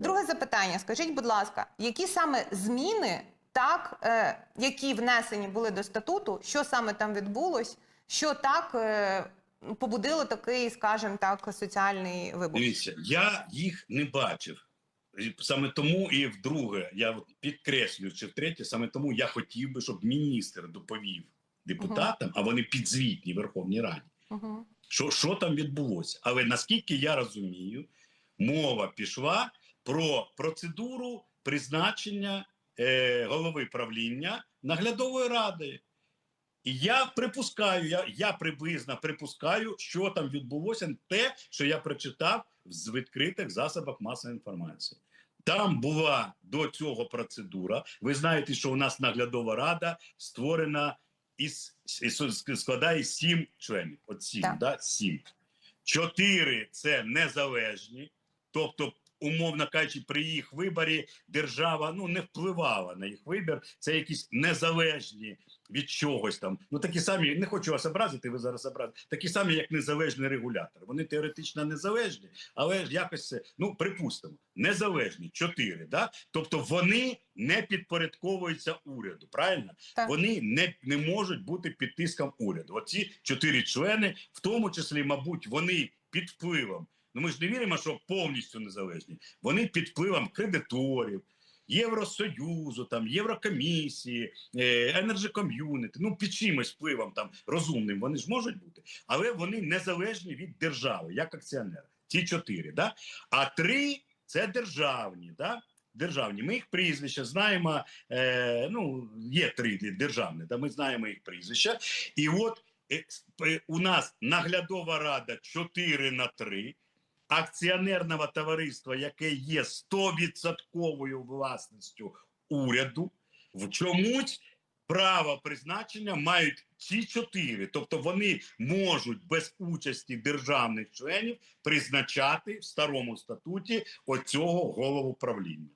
Друге запитання: скажіть, будь ласка, які саме зміни, так е, які внесені були до статуту, що саме там відбулось, що так е, побудило такий, скажімо так, соціальний вибух? Дивіться, я їх не бачив. Саме тому і вдруге, я підкреслюю, чи втретє, саме тому я хотів би, щоб міністр доповів депутатам, а вони підзвітні Верховній Раді. Угу. Що, що там відбулося? Але наскільки я розумію, мова пішла про процедуру призначення е, голови правління наглядової ради. І я припускаю, я, я приблизно припускаю, що там відбулося, те, що я прочитав в відкритих засобах масової інформації. Там була до цього процедура. Ви знаєте, що у нас наглядова рада створена із, із складає сім членів. От сім, Так. да? сім. Чотири це незалежні, тобто, умовно кажучи, при їх виборі держава ну не впливала на їх вибір. Це якісь незалежні від чогось там. Ну такі самі, не хочу вас образити, ви зараз образите, такі самі, як незалежний регулятор. Вони теоретично незалежні, але ж якось це, ну припустимо, незалежні чотири. Да? Тобто вони не підпорядковуються уряду. Правильно? Так. Вони не, не можуть бути під тиском уряду. Оці чотири члени, в тому числі, мабуть, вони під впливом. Ну ми ж не віримо, що повністю незалежні. Вони під впливом кредиторів. Євросоюзу, там Єврокомісії, е, Community, ну під чимось впливом там розумним вони ж можуть бути, але вони незалежні від держави, як акціонери. Ці чотири, да? а три це державні, да? Державні. Ми їх прізвища знаємо. Е, ну, є три державні, да? ми знаємо їх прізвища. І от е, е, у нас наглядова рада 4 на 3 акціонерного товариства, яке є 100% власністю уряду, в чомусь право призначення мають ці чотири. Тобто вони можуть без участі державних членів призначати в старому статуті оцього голову правління.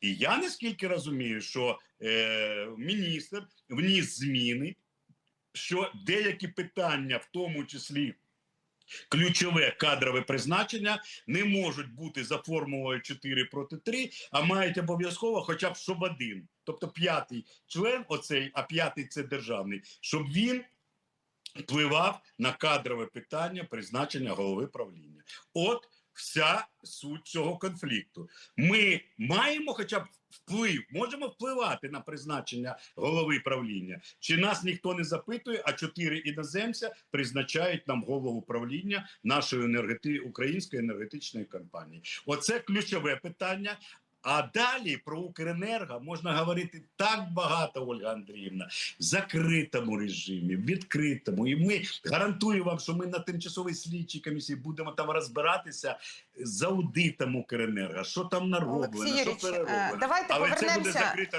І я наскільки розумію, що е, міністр вніс зміни, що деякі питання, в тому числі ключове кадрове призначення, не можуть бути за формулою 4 проти 3, а мають обов'язково хоча б щоб один. Тобто п'ятий член, оцей, а п'ятий це державний, щоб він впливав на кадрове питання призначення голови правління. От вся суть цього конфлікту. Ми маємо хоча б вплив, можемо впливати на призначення голови правління. Чи нас ніхто не запитує, а чотири іноземця призначають нам голову правління нашої енергети... української енергетичної компанії. Оце ключове питання. А далі про Укренерго можна говорити так багато, Ольга Андріївна, в закритому режимі, в відкритому. І ми гарантую вам, що ми на тимчасовій слідчій комісії будемо там розбиратися з аудитом Укренерго, що там нароблено, Олексій що е, перероблено. давайте Але це буде закрита